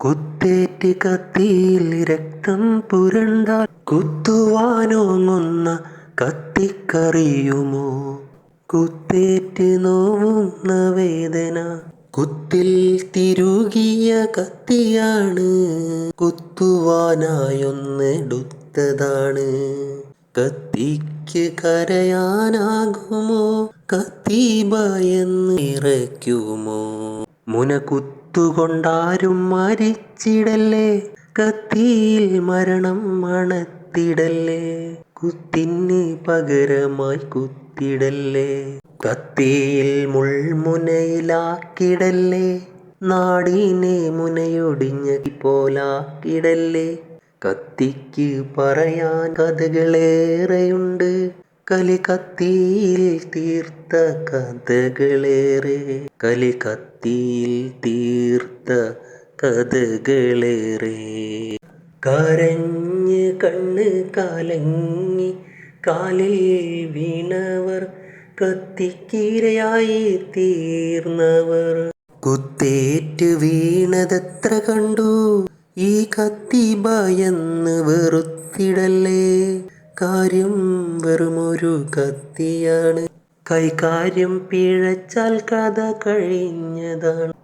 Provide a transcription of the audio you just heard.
കുത്തേറ്റ് കത്തിയിൽ രക്തം പുരണ്ടാൽ കുത്തുവാനോങ്ങുന്ന കത്തിക്കറിയുമോ? കുത്തേറ്റ് നോവുന്ന വേദന കുത്തിൽ തിരുകിയ കത്തിയാണ് കുത്തുവാനായൊന്നെടുത്തതാണ്. കത്തിക്ക് കരയാനാകുമോ? കത്തി ഭയന്ന് ഇറയ്ക്കുമോ മുന കുത്തുകൊണ്ടാരും മരിച്ചിടല്ലേ? കത്തിയിൽ മരണം മണത്തിടല്ലേ? കുത്തിന് പകരമായി കുത്തിടല്ലേ? കത്തിയിൽ മുൾമുനയിലാക്കിടല്ലേ? നാടിനെ മുനയൊടിഞ്ഞ പോലാക്കിടല്ലേ? കത്തിക്ക് പറയാൻ കഥകളേറെയുണ്ട്. കലി കത്തിയിൽ തീർത്ത കഥകളേറെ. കലികത്തിയിൽ തീർത്ത കഥകളേറെ. കരഞ്ഞ് കണ്ണ് കലങ്ങി കാലിൽ വീണവർ കത്തിക്കീരയായി തീർന്നവർ. കുത്തേറ്റ് വീണതെത്ര കണ്ടു? ഈ കത്തി ഭയന്ന് വെറുത്തിടല്ലേ? കാര്യം വെറുമൊരു കത്തിയാണ്. കൈകാര്യം പിഴച്ചാൽ കഥ കഴിഞ്ഞതാണ്.